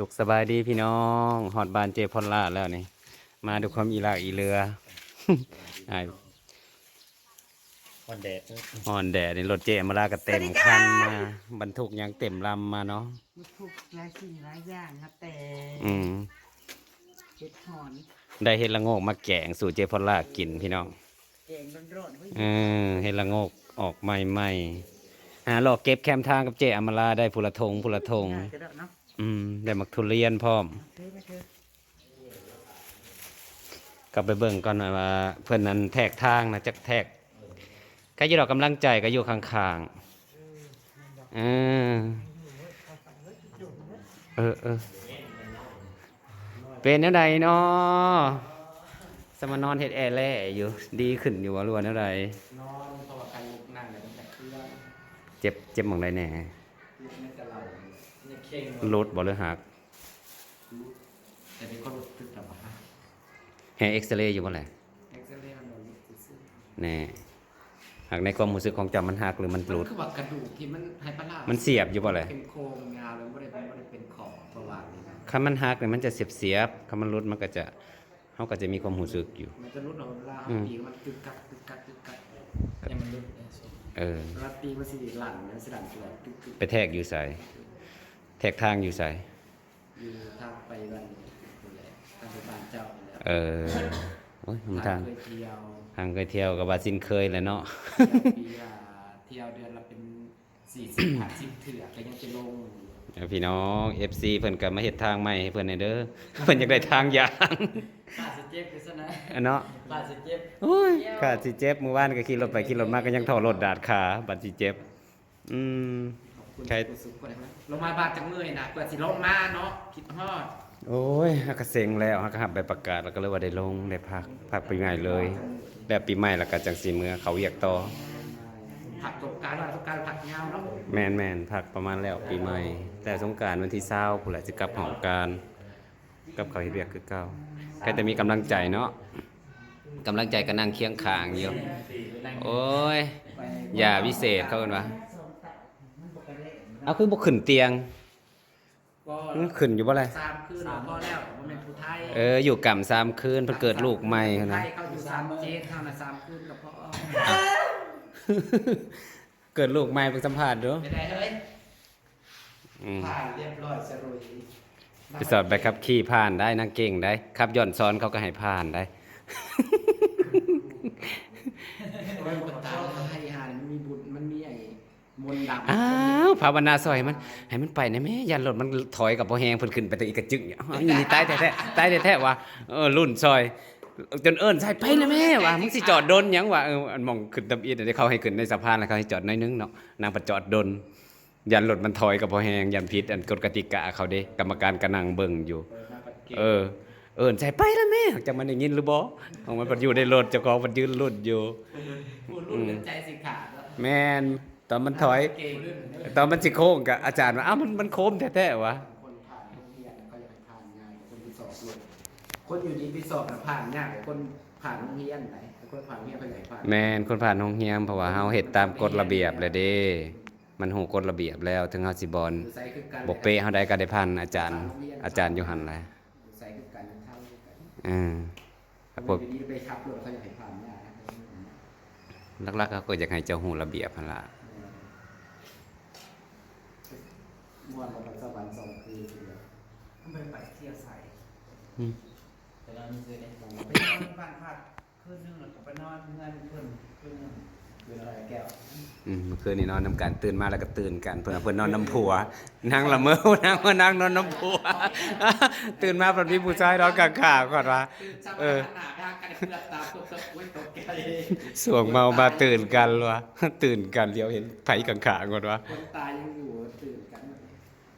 สุขสบายดีพี่น้องฮอดบานเจพอลล่าแล้วนี่ มาดูความอีหลากอีเรือไอ้วันแดดฮอนแดดนี่รถเจมาลาก็เต็มคันมาบรรทุกหยังเต็มลำมาเนาะมันถูกหลายสิ่งหลายอย่างนะแต่อืมเห็ดหอนได้เห็ดละโงกมาแกงสู่เจพอลล่ากินพี่น้องแกงร้อนๆเฮ้ยเออเห็ดละโงกออกใหม่ๆหาหลอกเก็บแคมทางกับเจอมราได้พุละทงพุละทง ได้เนาะอืมได้มักทุเรียนพร้อมเฮ้ยมกลับไปเบิ่งก่อนหน่อยว่า เพื่อนนั้นแทกทางนะจักแทกก็อยู่ดอกกำลังใจก็อยู่ข้างๆเออเออเออเป็นแนวใดเนาะสมานอนเฮ็ดแอร์แล่อยู่ ดีขึ้นอยู่ว่ารือว่าแนวใดนอนเพราะว่าการลุกนั่งเนี่ยตั้งแต่เครื่องเจ็บเจ็บหมองใดแน่ ลุกไม่กระเหล่า เนี่ยเข่งลดบ่หรือหักแต่เป็นคนลุกตึกแต่ว่าแฮเอ็กซเรย์อยู่บ่แหละเอ็กซเรย์มันโดนลุกซื่อแน่หักในความรู้สึกของเจ้ามันหักหรือมันๆหลุมันดคือว่ากระดูกที่มันไฮปลาร่ามันเสียบอยู่บ่แหละเป็นโครงยาวแล้วไม่ได้ไม่ได้เป็นขอบประวัตินี่นะคันมันหักเนี่ยมันจะเสียบเสียบคันมันหลุดมันก็จะเขาก็จะมีความรู้สึกอยู่ มันจะรุดเอาเวลาอืมตีมันตึกกักตึกกักตึกกักยังมันรุดเลยสิเออเวลาตีมันสิหลั่นมันสิหลั่นตัวตึกตึก ไปแทกอยู่ใส่ แทกทางอยู่ใส่อยู่ทางไปวันนี่แหละทางไปบ้านเจ้านี่แหละเออโอ้ยหนทาง เคยเที่ยวทางเคยเที่ยวกับว่าสินเคยแหล้วเนาะปีละเที่ยวเดือนละเป็นสี่สิบห้าสิบเถื่อก็ยังจะลงเอาพี่น้อง FC เพิ่นก็มาเฮ็ดทางใหม่ให้เพิ่นให้เด้อ เพิ่นอยากได้ทางยางขาดสิเจ็บไปซะนะอะเนาะขาดสิเจ็บโอ้ยขาดสิเจ็บมื้อวานก็ขี่รถไปขี่รถมาก็ยังถอรถดาดขาบัดสิเจ็บ อืมขอบ คุณใคร ผู้สุขคนนั้นลงมาบาดจังเมื่อยนะกว่าสิลงมาเนาะคิดฮอดโอ้ยฮักก็เซ็งแล้วฮักก็หับไปประกาศแล้วก็เลยว่าได้ลงได้พักพักปีใหม่เลยแบบปีใหม่แล้วก็จังสิเมื่อเขาเรียกต่อ ผักตกการว่าตกการผักยาวเนาะแมนแมนพักประมาณแล้วปีใหม่ แต่สงกรารวันที่เศร้าผู้นแหละจะกลับหองการกับเขาเฮ็ดเรียกคือเก่าแค่แต่มีกำลังใจเนาะกำลังใจก็นั่งเคียงข้างอยู่โอ้ยอย่าวิเศษเขาเอิ้นว่ามันปกติ เอาคือบ่ขึ้นเตียงก็อื้อขึ้นอยู่บ่ล่ะสามคืนเราพอแล้วบ่แม่นผู้ไทยเอออยู่กรรมสามคืนเพิ่นเกิดลูกใหม่ผู้ไทนะ ยเขาอยู่สามเจ็ดเท่านั้นสามคืนก็พอเกิดลูกใหม่เพิ่งสัมภาษณ์ดูไม่ได้เฮ้ยอืมผ่านเรียบร้อยสรุยไปสอบไปขับขี่ผ่านได้นั่งเก่งได้ขับย่อนซ้อนเขาก็ให้ผ่านได้ โอ้ยคนตายให้หามันมีบุญมันมีไอ้ มนต์ดำอ้าวภาวนาซอยมัน ให้มันไปนะแม่ยันรถมันถอยกับพอแหงเพิ่นขึ้นไปแตัวอีกกระจึงเนี่ยอ้าวอีนี่ตายแท้ๆตายแท้ๆว่ะเออรุ่นซอย จนเอิ้นใส่ไปนะแม่ว่ะมึงสิจอดดนหยังวะเอออันมองขึ้นตำอีดเดี๋ยวเขาให้ขึ้นในสะพานแล้วเขาให้จอดหน้อยนึงเนาะนางประจอดดน ยันรถมันถอยกับพอแหงยันผิดอันกฎกติกาเขาเด้กรรมการก็นั่งเบิ่งอยู่เปิดมาปัดเกเออ เอิ้นใส่ไปแล้วแม่จังมันได้ยินหรือบ่ของมันมันอยู่ในรถเจ้าของมันยืนรถอยู่พูดรุ่นเรื่องใจสิขาดแล้ว แม่น ตอนมันถอยเกย์รุ่นเนี่ยตอนมันสิโค้งกับอาจารย์ว่าอ้าวมันมันโค้งแท้ๆวะคนผ่านโรงเรียนเขาอยากให้ผ่านง่ายกว่าคนที่สอบเลยคนอยู่ดีไปสอบน่ะผ่านง่ายกว่าคนผ่านโรงเรียนไหนแต่คนผ่านโรงเรียนเขาอยากให้ผ่านแม่นคนผ่านห้องเฮียมเพราะว่าเฮาเฮ็ดตามกฎระเบียบแล้วเด้ มันฮู้กฎระเบียบแล้วถึงเฮาสิบ่อยู่ใส่คือกันบ่เป๊ะเฮาได้ก็ได้ผ่านอาจารย์ อาจารย์อยู่หั่นแหละอยู่ใส่คือกันเท่ากันอือคครับนผมอยู่ดีไปขับรถเขาอยากให้ผ่านง่ายหลักๆเขาก็อยากให้เจ้าฮู้ระเบียบหั่นล่ะ ม่วนเราสวรรค์สองคืนทีเดียวทำไมไปเที่ยวใส่อืมแต่เราไม่เคยได้ฟังไปนอนบ้านพักคืนนึงแล้วก็ไปนอนเงินเพิ่นคืนนึงคืออะไรแก้วอืมเมื่อคืนนี้นอนนํกันตื่นมาแล้วก็ตื่นกันเพิ่นว่าเพิ่นนอนน้ำผัวนั่งละเมอนั่งมานั่งนอนน้ำผัว ตื่นมาเพิ่นมีผู้ชายนอนข้างๆก่อนว่าเออหนาด้ากันเพื่อตาตกตกอุ้ยตกแกสวงเมามาตื่นกันวะตื่นกันเดี๋ยวเห็นไผกังขาก่อนวะคนตายยังอยู่ตื่นกัน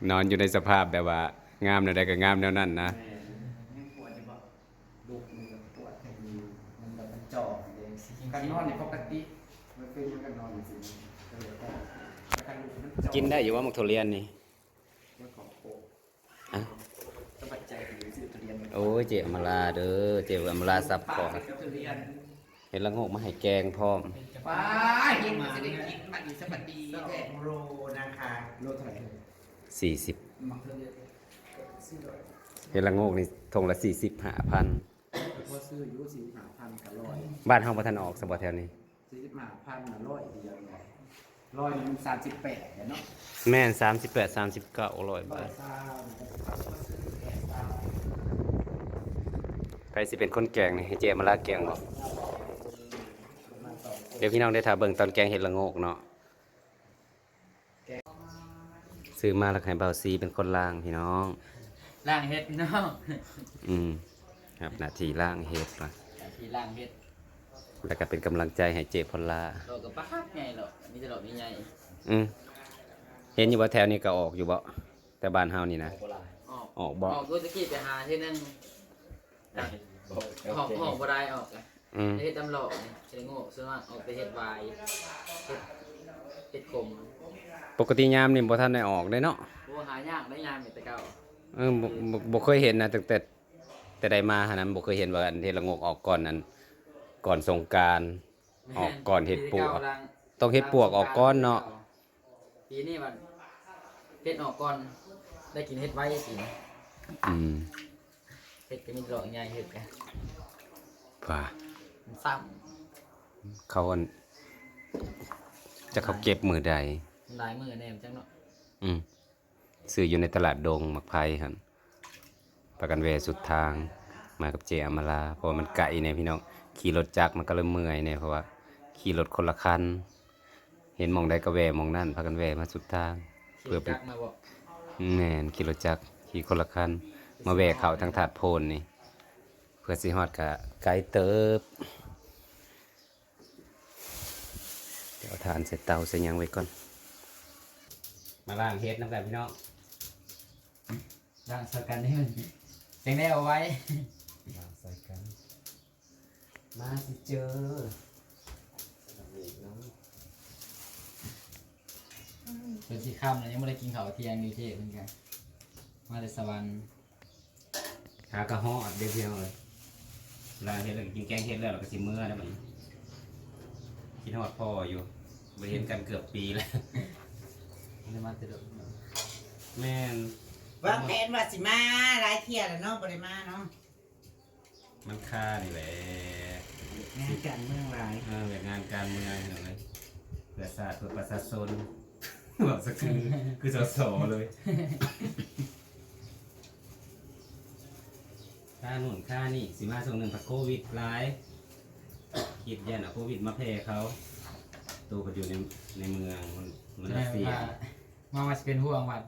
นอนอยู่ในสภาพแบบว่า งามแนวใดก็งามแนวนั้นนะแม่ยังปวดอยู่บ่ลูกมันก็ปวดให้มีมันแบบมันจ่อเองการนอนเนี่ยปกติมันเป็นมันก็นอนอยู่สิก็เลยแต่แต่การลูกมันจ่อกินได้อยู่ว่ามักทุเรียนนี่มันของโปะอะต้องปัจจัยหรือสื่อทุเรียนโอ้ยเจอมลาเด้อเจอมลาซับของทุเรียนเห็นละโงกมาให้แกงพร้อม ป้ายิงมาจะได้กินบัดนี้สบัดดีสอแท้งโลนะคะโลเท่าไหร่ 40มักเท่าเยอะสซื้อเลยเห็ดละโงกนี่ทงละสี่สิบห้าพันพอซื้ออยู่สี่ห้าพันกับร้อยบ้านเฮาบ่ทันออกสบ่แถวนี้สี่ห้าพันน่ะร้อยเดียวร้อยร้อยหนึงสามสิบแปดเนาะแม่น38 39ร้อยร้อบายทเศร้าก็ซื้อแปดเศร้าใครสิเป็นคนแกงนี่ให้เจมาลาแกงบ่มาต่อเดี๋ยวพี่น้องได้ถ้าเบิ่งตอนแกงเห็ดละโงกเนาะ ซื้อมาแล้วให้เบาซีเป็นคนล่างพี่น้อง ล่างเฮ็ดพี่น้องอืมครับหน้าที่ล่างเห็ดนะที่ล่างเฮ็ดแล้วก็เป็นกำลังใจให้เจพลลาโลกกับปักไงหรอกมีแต่หลอกมีใหญ่อืมเห็นอยู่ว่าแถวนี้ก็ออกอยู่บ่แต่บ้านเฮานี่นะออกออกบ่ออกกูตะกี้ไปหาที่นึงหอกหอกบ่ได้ออกเลยอืมเฮ็ดตำหลอกนี่เฮ็ดโง่ส่วนมากออกไปเฮ็ดวายเฮ็ด เฮ็ดกลมปกติยามนี่บ่ทันได้ออกได้เนาะบ่หายากได้ยามมีแต่เก่าเออบ่บ่บ่เคยเห็นนะตั้งแต่แต่ใดมาหานั้นบ่เคยเห็นว่าอันเฮ็ดละโงกออกก่อนนั้นก่อนสงกรารออกก่อนเฮ็ดปลวก ต้องเฮ็ดปวกออกก่อนเนาะปีนี้มันเฮ็ดออกก่อน ได้กินเฮ็ดไว้สิอืมเฮ็ดก็มีดอกใหญ่เฮ็ดกันว่ามันซ้เขาอัน จะเขาเก็บมือใดำหลายมื้อแน่จังเนาะอืมซื้ออยู่ในตลาดดงมักไผ่ครับประกันแวสุดทาง มากับเจอมาลาเพราะว่ามันไกลเนี่ยพี่น้องขี่รถจักรมันก็เริ่มเมื่อยเนี่ยเพราะว่าขี่รถคนละคัน เห็นหมองใดก็แวหมองนั่นพากันแวมาสุดทางเพื่อเป็นจักมาบอกแม่นขี่รถจักรขี่คนละคันมาแวเขาทางถาดโพนนี่ เพื่อสิฮอดกะไกลเติบ เอาทานใส่เตาใส่หยังไว้ก่อน มาล่างเฮ็ดน้ำกันพี่น้องร่างใส่กันนี่มันจังได้เอาไว้มางใส่กัน มาสิเจอเป็นสีค่ำนะยังไม่ได้กินข้าวเที่ยงอยู่ที่เหมือนกันมาแต่สวรรค์หากระห้อเดียวเดียวเลยลาเฮ็ดแล้วกินแกงเฮ็ดแล้วเราก็สิเมื่อแล้วมันคิดฮอดพ่ออยู่ บ่เห็นกันเกือบปีแล้วไม่ได้มาแต่เดอกแม่นวางแผนว่าสิมาหลายเที่ยแล้วเนาะบ่ได้มาเนาะมันค่านี่แหละงานการเมืองหลายเออแบบงานการเมืองเลยเพื่อชาติเพื่อประชาชนบอกสักคือคือสสเลยค่าหนุนค่านี่สิมาส่งหนึ่งพักโควิดหลายคิดยันเอาโควิดมาแพร่เขา ตัวก็อยู่ในในเมืองมันมันแสดงเสียว่ามาว่าจะเป็นห่วงวัด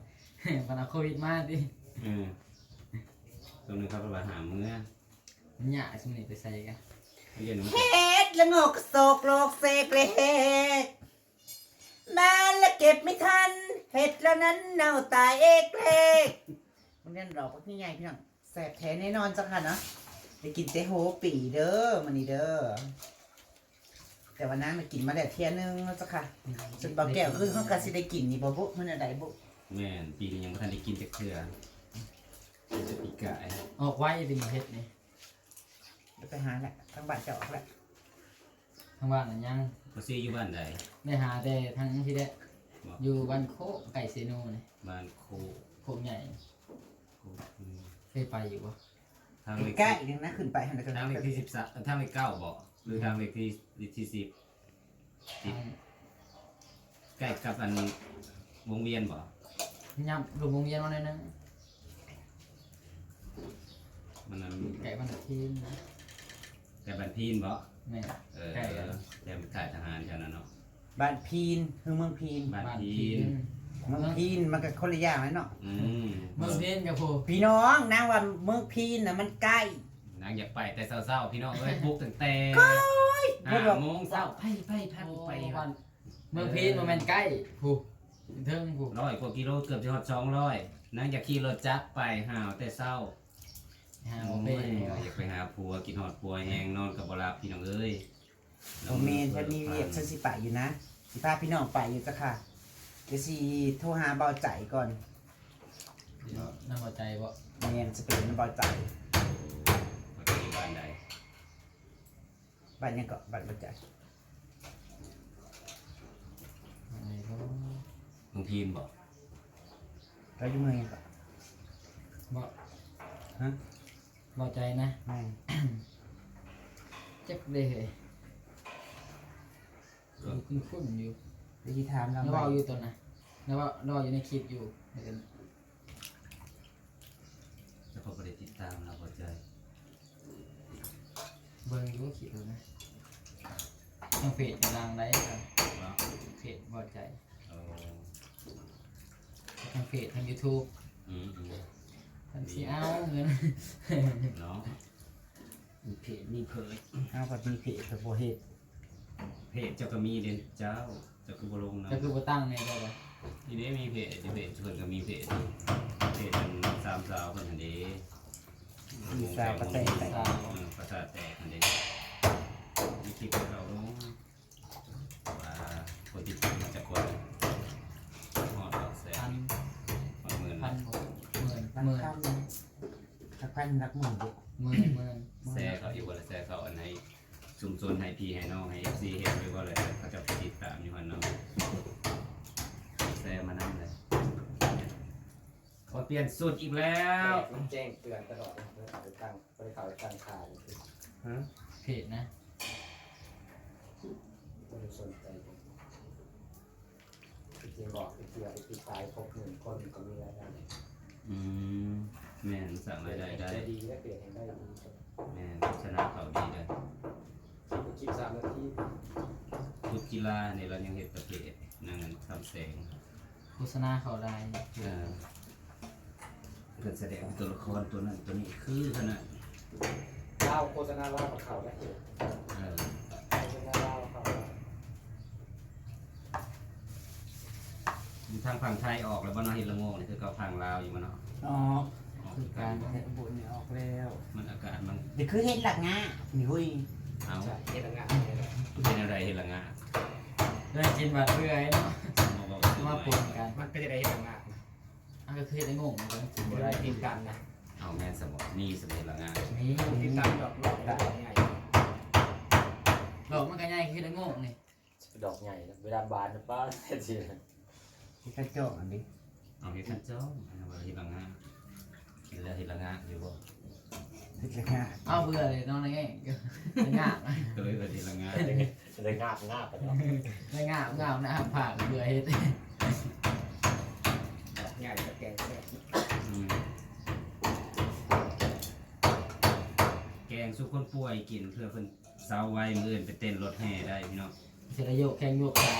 ปัญหาโควิดมาดิเออตัวหนึงเขาไปหาเมื่อมันหยาสมุนไปใส่กันเรียนมันเฮ็ดละโงกโศกโลกเสกเลยเฮ็ดมาแล้วเก็บไม่ทัน เห็ดแล้วนั้นเน่าตายเอกเลกมันเล่นดอกพวกนี้ไงพี่น้องแสบแท้แน่นอนจังค่ะเนาะไปกินเตโฮปีเด้อมันนี่เด้อ แต่วันนั้นมากินมาแต่เที่ยนึงแล้วจ้ะค่ะจนเบาแก้วคือเขากะสิได้กินนี่บ่บุมันอะไรบุแม่นปีนี้ยังไม่ทันได้กินจากเทื่อจะปีกายออกไว้ดิมาเฮ็ดนี่เดี๋ยวไปหาแหละทั้งบ้านจะออกแหละทางบ้านน่ะยังเขาซีอยู่บ้านใดได้หาแต่ทางที่ได้อยู่บ้านโคกไก่เซโนนี่บ้านโคโคกใหญ่โคอืมเคยไปอยู่ปะทางเลขใกล้อีกนึงนะขึ้นไปหันไปกันทางเลขที่สิบสามทางเลขเก้าบอก หรือทางเลขที่ที่สิบทางใกล้กับอันวงเวียนบอกย่ำลงวงเวียนมาหน่อยนึงมันนั้นไก่บ้านทีนนะแกบันพีนบอกแม่เออใกล้กันแกเป็นข่ายทหารแถวนั้นเนาะบ้านพีนคือเมืองพีนบ้านบ้านพีทีนนเมืองพีนมันก็คนละอย่างเลยเนาะอืมเมืองพีนกับผู้พี่น้องนางว่าเมืองพีนน่ะมันใกล้ นางอยากไปแต่เศร้าๆพี่น้องเอ้ยปลุกตั้งแต่เพิ่ห้านบอกโมงเช้าไปไปพักไปบ้านเมืองพีนมันแม่นใกล้ผู้เทิงผู้ร้อยกว่ากิโลเกือบจะฮอดสองร้อยนางอยากขี่รถจักรไปหาวแต่เศร้าหาโอ้บ่ยเป็นอยากไปหาผัวกินหอดผัวแหงนอนกับบหลาบพี่น้องเอ้ยโอเมนฉันมีเวียกฉันสิไปอยู่นะสิพาพี่น้องไปอยู่จ้ะค่ะเดี๋ยวสิโทรหาเบาใจก่อนเดี๋ยวน่าพอใจบ่เมนจะเป็นเบาใจ มันจะอยู่บ้านใด บ้านยังเกาะบ้านเบาใจอะไรก็มึงพีนบอกเราอยู่เมืองยังเกาะมบอกฮะบอกใจนะแม่งเจ็บเลยเหรออยู่คุ้นๆอยู่ได้ยินถามเราแล้วไหมว่าอยู่ตัวนะแล้วว่าแล้วว่าอยู่ในคลิปอยู่เดี๋ยวจะพอประเด็ติดตามเราพอใจเบิ่งอยู่คลิปดูนะทางเพจกำลังไลฟ์กันเนาะเพจบอกใจเอาทางเพจทาง YouTube อืมอืมทางซีเอาเงินเนาะมีเพจมีเผยเอากับมีเพจกับโบเฮ็ดเพจเจ้าก็มีเด่นเจ้าเจ้าก็บ่ลงนะก็คือบ่ตั้งในได้ปะทีนี้มีเพจที่เพจเพิ่นก็มีเพจเพจเป็นสามสาวเพิ่นหั่นเด้ มีสาวประเตะแต่สาวเออประสาทแตกหั่นเด้มีคลิปให้เราลงว่าคนติดตามจะคนฮอดดอกแสพันนฮอดหมื่นพันหกหมื่นหมื่นพันรักพันรักหมื่นหมื่นหมื่นแซ่เขาอยู่บ่ละแซ่เขาอันไหนชุมชนให้พี่ให้น้องให้ FC เห็นหรือว่าอะไรเขาจะไปติดตามอยู่หั่นเนาะแซ่มานั่นเลย ขอเปลี่ยนสูตรอีกแล้วแจ้งเตือนตลอดเพื่อเขาไปตั้งเพื่อเขาไปตั้งค่าเลยฮะเพจนะไม่ได้สนใจจริงๆบอกไอ้เกี่ยวไอ้ติดตายครบหนึ่งคนก็มีรายได้อืมแม่นสั่งรายได้ได้จะดีและเปลี่ยนให้ได้ดีครับแม่นชนะเขาดีเลยคลิปสามนาทีทุกกีฬาเนี่ยเรายังเห็นประเภทนั่งทำแสงโฆษณาเขาได้เออเพื่อนแสดงตัวละครตัวนั้นตัวนี้คือขนาดเล่าโฆษณาเล่ากับเขาได้เหรอเออโฆษณาเล่าเขาอยู่ทางฝั่งไทยออกแล้วบ้านเราเห็นละโงกนี่คือเขาฝั่งลาวอยู่มันเนาะอ๋อออกคือการเห็นบุญเนี่ยออกแล้วมันอากาศมันเดี๋ยวคือเห็ดหลักงานี่หุ้ยเอาใช่เฮ็ดงานเนี่ยแหละเป็นอะไรเห็นละงาได้กินบัตรเรื่อยเนาะเอาบอกมาปนกันมันก็จะได้เฮ็ดงา นอันก็คือได้งงเหมือนกันกินบ่บ่ได้ได้ติดกันนะเอาแม่นสมองมีสมเห็นละงานี่ติดตามดอกดอกได้ไงดอกมันก็ง่ายคือได้งงนี่ดอกใหญ่เวลาบานป้าเฮ็ดสิที่กระจกอันนี้เอาเห็ดขันจ้องอันนั้นว่าเห็นละงากินแล้วเห็นละงาอยู่บ่เห็ดหลักงาเอาเบื่อเลยน้องได้ง่ายได้ง่ายก็เลยว่าเห็นละงาจะได้งาบงาบไปเนาะได้ง่ายง่ายนะผ่านเบื่อเฮ็ดดอก ใหญ่ก็แกงแซ่บอืมแกงสุกคนป่วยกินเพื่อเพิ่นเศร้าไว้มื้ออื่นไปเต้นรถแห่ได้พี่น้องเสร็จแล้วโยกแข้งโยกขา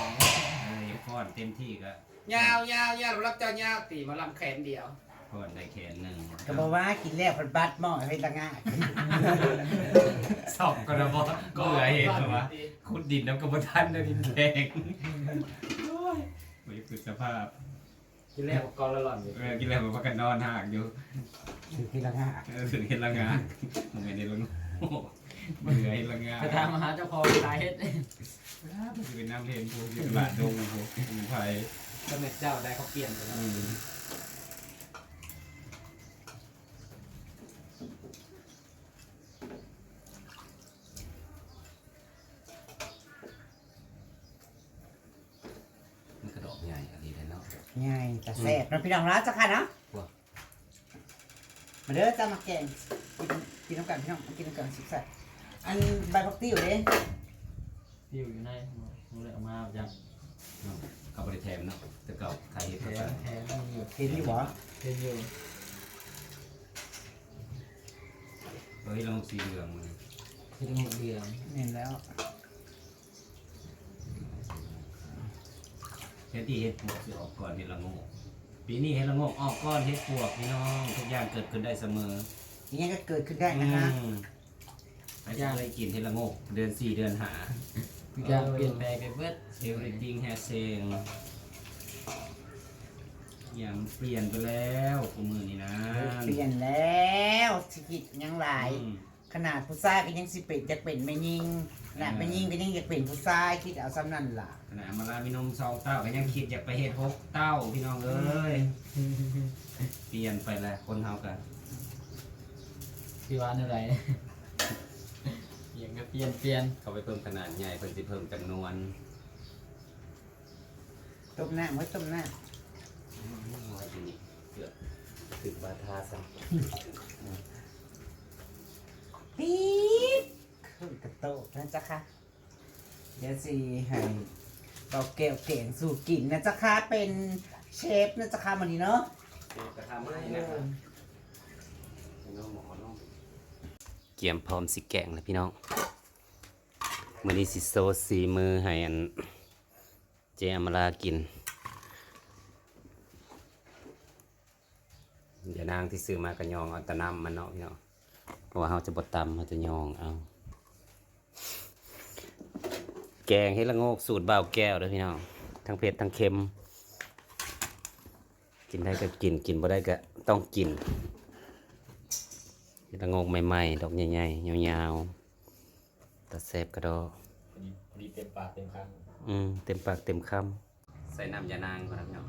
เอ้ยฟ้อนเต็มที่ก็ยาวยาวยาวรับเจ้ายาวตีมาลำแขนเดียวฟ้อนได้แขนหนึ่งก็บอกว่ากินแล้วพันบัดหม้อเห็ดหลักงาสองก็ระบอกก็เหลือเห็นเหรอวะขุดดินน้ำกระบทันได้ดินแดงโอ้ยไม่คือสภาพ กินแรกกอละหล่อนอยู่เออกินแล้วแบบว่ากันนอนห่างอยู่คือเห็ดหลักงาเออถึงเห็นละงานมึงไงในละงโอ้เหลือเห็นละงานไปตามหาเจ้าของตายเฮ็ดมันคือเป็นน้ำเพลนพวกที่ตลาดดงพวกสมุนไพรสมเด็จเจ้าได้เขาเปลี่ยนไปแล้ว อืมมันกระดอกใหญ่อะไรเลยเนาะ ง่ายแต่แซ่บเรา พี่น้องรักสักค่ะเนาะว้ามาเด้อจะมาแกงกินกินน้ำกันพี่น้องกินน้ำกันสิบใส่อันใบพักติ้วเด้ที่อยู่ในรู้เลยเอามาจากเนาะเขาบริแทมเนาะแต่เก่าใครเห็นแทเขานใส่แทนอยู่เห็นอยู่บ่แทนอยู่เฮ้ยลองสีเหลืองมันคืองูเหลืองเห็นแล้วเฮ็ดที่เฮ็ดปวกสิออกก่อนเฮ็ดละโงก ปีนี้เฮ็ดละโงกออกก่อนเฮ็ดปวกพี่น้องทุกอย่างเกิดขึ้นได้เสมออย่างนี้ก็เกิดขึ้นได้นะคะ อืมไปจะได้กินเฮ็ดละโงกเดือนสี่เดือนหาทุกอย่างเปลี่ยนแปลงไปเบิด everything has changed อย่างเปลี่ยนไปแล้วกูมือนี่นะเปลี่ยนแล้วชีวิตยังหลาย อืมขนาดผู้ชายก็ยังสิเป็นจะเป็นไม่ยิงข นาดไม่ยิงก็ยังอยากเป็นผู้ชายคิดเอาซ้ำนั่นล่ะขณะมาลามีนมสองเต้าก็ยังคิดอยากไปเฮ็ดหกเต้าพี่น้องเอ้ยเปลี่ยนไปแล้วคนเฮากันพี่ว่าอะไรเปลี่ยนก็เปลี่ยนเปลี่ยนเขาไปเพิ่มขนาดใหญ่เพิ่นสิเพิ่มจำนวนต้มหน้าไว้ต้มหน้าเอาไว้ที่นี่เกือบถึงบาทาซะปี๊บ ขึ้นกระโตกนะจ๊ะค่ะ เดี๋ยวสิให้เราเกลเก่งสู่กินนะจ๊ะค่ะ เป็นเชฟนะจ๊ะค่ะวันนี้เนาะกระทำให้นะครับน้องหมอน้องเกียมพร้อมสิแกงแล้วพี่น้องมื้อนี้สิโซสีมือให้อันเจอมลากินอย่านางที่ซื้อมากระยองเอาแตะน้ำมันเนาะพี่น้องเพราะว่าเราจะบดตำเราจะยองเอา แกงเฮ็ดละโงกสูตรบ่าวแก้วเด้อพี่น้องทั้งเผ็ดทั้งเค็ม กินได้ก็กินกินบ่ได้ก็ต้องกินเฮ็ดละโงกใหม่ๆดอกใหญ่ๆยาวๆตัดแซ่บกระดอพอดีพอดีเต็มปากเต็มคอืมเต็มปากเต็มคำใส่น้ำยานางก่อนครับเนาะ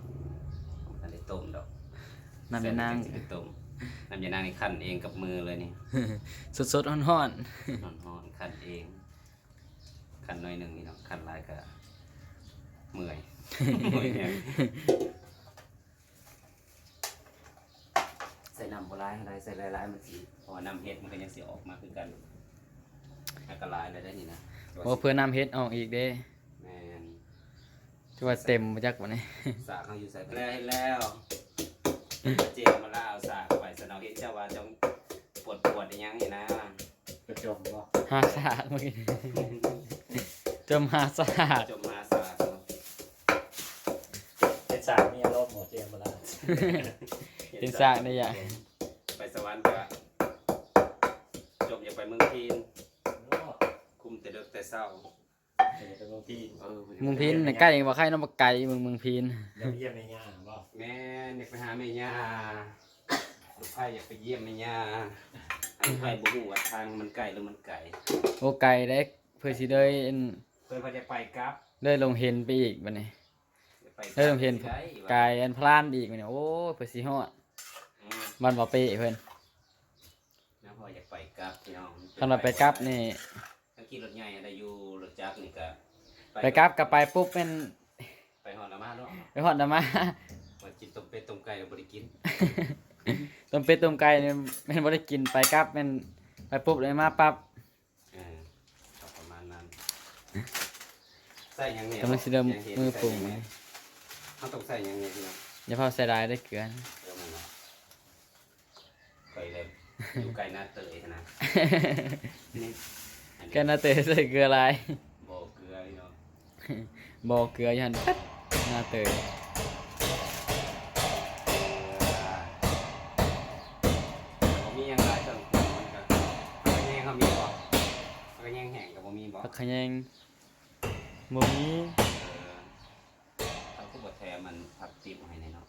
อันนี้ต้มดอกำน้ำยานางใส่น้ำต้มน้ำยานางนี่คั่นเองกับมือเลยนี่ สดสดๆร้อนร้อนๆคั่นเอง คั่นหน่อยหนึงนี่เนาะคั่นหลายก็เมื่อยเมื่อยแฮงใส่น้ำบ่หลายอะไรใส่หลายๆมันสิเพราะว่าน้ำเฮ็ดมันก็ยังสิออกมาคือกันแล้วก็หลายเลยได้นี่นะๆโอ้เพื่อน้ำเฮ็ดออกอีกเด้แม่นที่ว่าเต็มมาจากวันนี้สากเขาอยู่ใส่แล้วเห็นแล้วเจมมาล่าเอาสากไปสนองเห็นเจ้าว่าจงปวดปวดอีหยังนี่นะกระจมบ่หาสากเมื่อกี้ จมหาสากจมมาสากเนาะเป็นสามมีอารมณ์หมดเจมมาละเป็นสากได้ยังไปสวรรค์กะจมอย่าไปเมืองพีนคุมแต่เด็กแต่เศร้าเป็นบางทีเออมึงพินใกล้ยังบ่ใครน้องบ่ไก่มึงมึงพินเดี๋ยวเยี่ยมในงานบ่แม่อยากไปหาแม่ย่าลูกไผ่อยากไปเยี่ยมแม่ย่าไอ้ไผ่บ่ฮู้ว่าทางมันไกลหรือมันไกลโอ้ไก่ได้เพื่อสิได้อัน เพิ่นว่าจะไปกลับได้ลงเห็นไปอีกบัดนี้จะไปกลับได้ลงเห็นสิได้ว่าไก่อันพลานอีกบัดนี้โอ้เพื่อสิฮอดอืมมันบ่เปะเพิ่นน้าพ่ออยากไปกลับพี่น้องคันว่าไปกลับนี่ ถ้าขี่รถใหญ่อะไรอยู่รถจักรนี่ก็ไปกลับก็ไปปุ๊บเป็นไปหอดละมาเนาะไปฮอดดามา ว่ากินต้มเป็ดต้มไก่เราบ่ได้กินต้มเป็ดต้มไก่นี่แม่นบ่ได้กินไปกลับแม่นไปปุ๊บเลยมาปั๊บ เออก็ประมาณนั้น ใส่หยังเนี่ยกำลังสิเริ่มยังห็นมือปรุงใส่หยังเนี่ยเขาต้องใส่หยังเนี่ยพี่น้องอย่าเผาใส่ได้ได้เกลือเดี๋ยวมันเนาะไก่เลยอยู่ไก่หน้าเตยนะนี่อันนี้แกน่าเตยใส่เกลือหลายบ่เกลือพี่น้องบ่เกลืออยู่หั่นปั๊ดหน้าเตยบ่มีหยังหลายเครื่องปรุงมันก็ผักกระแยงเขามีบ่ผักกระแยงแห้งก็ บ่มีบ่ผักขะแยงบ่มีเออเขาก็บ่แถมมันผักติบให้ในเนาะ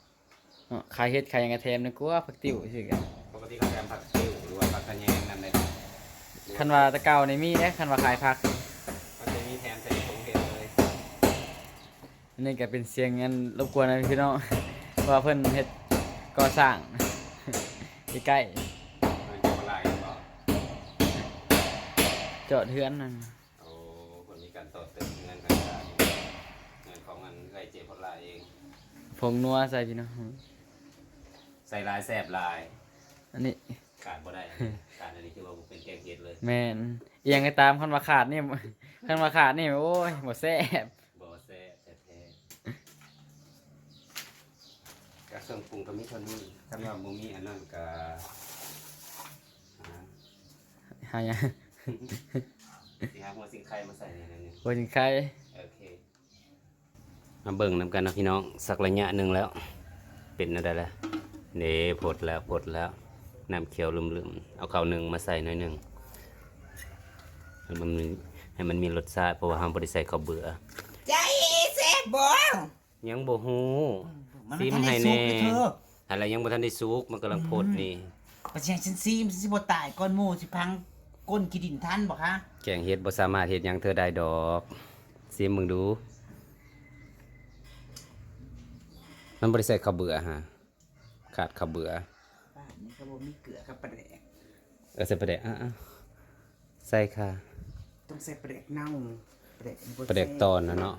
เนาะขายเฮ็ดขายหยังกระแทมนี่กลัวผักติ๋วซื่อกันปกติเขาแถมผักติ้วหรือว่าผักกระแยงนั่นเลยเนาะคันว่าแตะเก่านี่มีเด้คันว่าขายผักก็จะมีแถมใส่ถุงเห็ดเลยอันนี้ก็เป็นเสียงอันรบกวนนะพี่น้องเพราะว่าเพิ่นเฮ็ดก่อสร้าง ใกล้มันจะละลายหรือเปล่า ๆเจาะเทือนนั่นโอ้คนมีการต่อเติมเงินต่างๆเงินของมันไรเจ็บพลายเอง ผงนัวใส่พี่น้องใส่ลายแสบลาย อันนี้การบ่ได้ การอันนี้คือว่าบ่เป็นแกงเห็ดเลยแม่นเอียงก็ตามคันว่าขาดนี่คันว่าขาดนี่โอ้ยบ่แซ่บบ่แซ่บแท้ๆกระเครื่องปรุงก็มีเท่านี้ถ้าว่าบ่มีอันนั้นก็อ่าหาหยังสิหาหัวสิงไข่มาใส่ในนั้นนี่บ่ถึงใครโอเค มาเบิ่งนำกันนะพี่น้องสักระยะหนึ่งแล้ว เป็นอะไรแล้วเน่พดแล้วพดแล้วน้ำเขียวลืมๆเอาข้าวหนึ่งมาใส่หน่อยหนึ่งให้มันมีให้มันมีรสชาติเพราะว่าห้ามบริใส่ข้าวเบื่อใจแซ่บบ่ยังบ่ฮู้มันซิมทันให้ได้สุแน่กเลยเธออะไรยังบ่ทันได้สุกมันกำลังพดนี่ประชาชนซีมสิบ่ตายก่อนหมู่สิพังก้นกินดินทันบ่คะแกงเฮ็ดบ่สามารถเฮ็ดหยังเธอได้ดอกซิมมึงดู มันบ่ได้ใส่ข้าวเบื่อฮะขาดข้าวเบื่อบ้านนี้ก็บ่มีเกลือกับปลาแดกเออใส่ประเดกอะอะใส่ค่ะต้องใส่ปลาแดกเน่าปลาแดกบ่ประเดกตอนนะเนาะ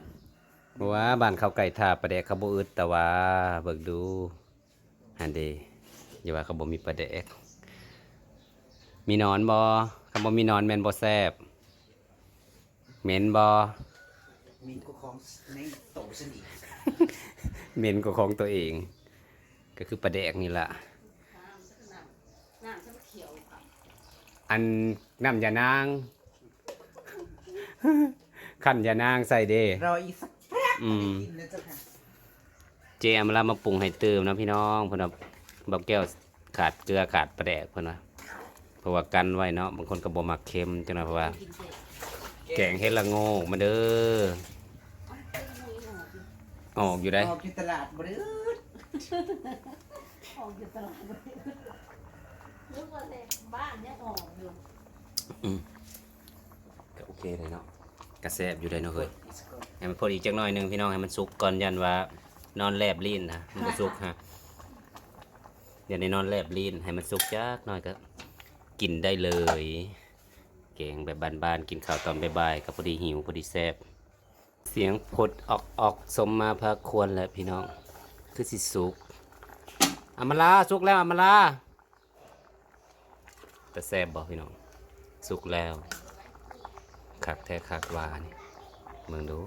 ว่าบ้านเขาไก่ทาประเดกเขาบ่อึดแต่ว่าเบิกดูอันเดอย่าว่าเขาบ่มีปลาแดกมีหนอนบ่คำบ่มีหนอนแม่นบ่แซ่บเหม็นบ่มีกูของในโตสนิท เหม็นกว่าของตัวเอง ก็คือปลาแดกนี่ล่ะน้ำฉันเขียวค่ะอันน้ำยานาง ขั้นยานางใส่เด้รออีกสักแป๊บอืมกินนะเจ้าค่ะเจเอามาลามาปรุงให้เติมนะพี่น้องเพิ่นว่าบักแก้วขาดเกลือขาดปลาแดกเพิ่นว่าเพราะว่ากันไว้เนาะบางคนก็บ่มักเค็มจังนะเพราะว่ากินเสร็จแกงเฮ็ดละโงกมาเด้อ ออกอยู่ได้ออกอยู่ตลาดบรื้อออกอยู่ตลาดเลยนึกว่าแต่บ้านเนี่ยออกอยู่ก็โอเคเลยเนาะกระแซบอยู่ได้เนาะเฮ้ยให้มันพอดีจักหน่อยหนึงพี่น้องให้มันสุกก่อนยันว่านอนแลบลิ้นนะมันบ่สุกฮะเดี๋ยวในนอนแลบลิ้นให้มันสุกจักหน่อยก็กินได้เลยแกงแบบบ้านๆกินข้าวตอนบ่ายๆก็พอดีหิวพอดีแซ่บ เสียงพดออกออกสมมาพาควรแหละพี่น้อง คือสิสุกอามาลาสุกแล้วอามาลาแต่แซ่บบอกพี่น้อง สุกแล้วคักแท้คักหวานี่เบิ่งดู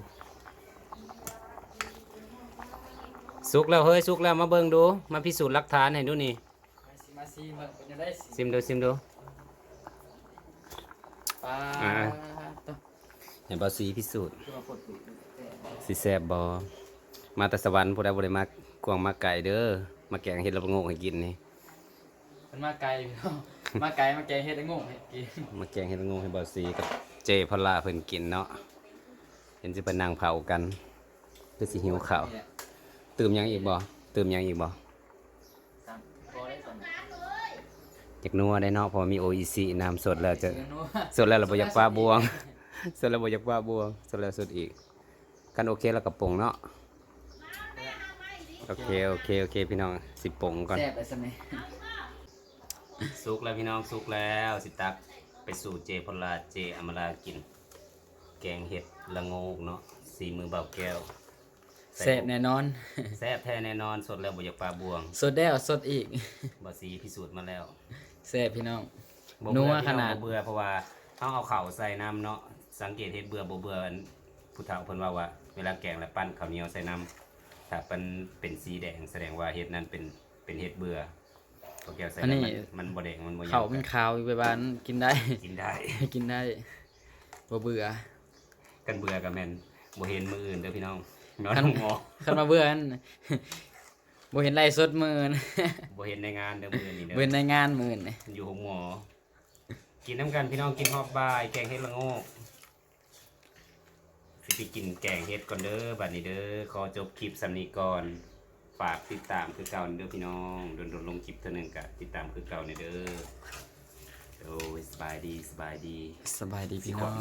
สุกแล้วเฮ้ยสุกแล้วมาเบิ่งดูมาพิสูจน์หลักฐานให้ดูนี่มาซีมาซีมันเป็นยังได้สิซิมดูซิมดูปลา อ่าตัวเห็นบอสีพิสูจน์ตัวปลดปุ๋ยสิแซบบอมาแต่สวรรค์ผู้ใดบ่ได้มากวางมาไก่เด้อมาแกงเห็ดละโงกให้กินนี่มันมาไกลพี่น้องมาไกลมาแกงเฮ็ดได้งงให้กินมาแกงเห็ดละโงกให้บอสีกับเจพลาเพิ่นกินเนาะเห็นสิเพิ่นนั่งเผากันคือสิหิวข้าวนี่แหละตื่มหยังอีกบ่ตื่มหยังอีกบ่ตามพอได้สองอยากนัวได้เนาะเพอมี OEC น้ำสดแล้วจะเสียงนัวสดแล้วเราบ่อยากปลาบวง สดแล้วบ่อยากปลาบวงสดแล้วสดอีก กันโอเคแล้วกับปรุงเนาะโอเคโอเคโอเคพี่น้องสิปรุงก่อนแซ่บไปสมัยสุกแล้วพี่น้องสุกแล้วสิตักไปสู่เจพลาเจอมรากิน แกงเห็ดละโงกเนาะสีมือเบาแก้วแซ่บแน่นอนแซ่บแท้แน่นอนสดแล้วบ่อยากปลาบวง สดแล้วสดอีกบ่สีพิสูจน์มาแล้วแซ่บพี่น้องบ่นัเบื่วอขนาดพี่องบ่เบื่อเพราะว่าเฮาเอาข้าวใส่น้ำเนาะ สังเกตเฮ็ดเบื่อบ่เบื่ออันผู้เฒ่าเพิ่นว่าว่า เวลาแกงแล้วปั้นข้าวเหนียวใส่น้ำถ้ามันเป็นสีแดงแสดงว่าเห็ดนั้นเป็นเป็นเห็ดเบื่อพอแก้วใส่อันนี้ น้ำมันมันบ่แดงมันบ่หยังเขาเป็นขาวอยู่ไปบ้านกินได้ กินได้ กินได้บ่เบื่อกันเบื่อกับแมนบ่เห็นมืออื่นเด้อพี่น้องนอนคันหงอคันมาเบื่ออันบ่เห็นไรสดมือนะบ่เห็นในงานเด้อมืออื่นนี่เด้เว้นอในงานมือนี่อยู่หงหมอ กินน้ำกันพี่น้องกินฮอบบ่าย แกงเฮ็ดละโงก สิไปกินแกงเฮ็ดก่อนเด้อบัดนี้เด้อขอจบคลิปสำนีก่อนฝากติดตามคือเก่าเด้อพี่น้องโดนๆลงคลิปเท่านึงกะติดตามคือเก่านี่เด้อโอ้ยสบายดีสบายดีสบายดีพี่น้อง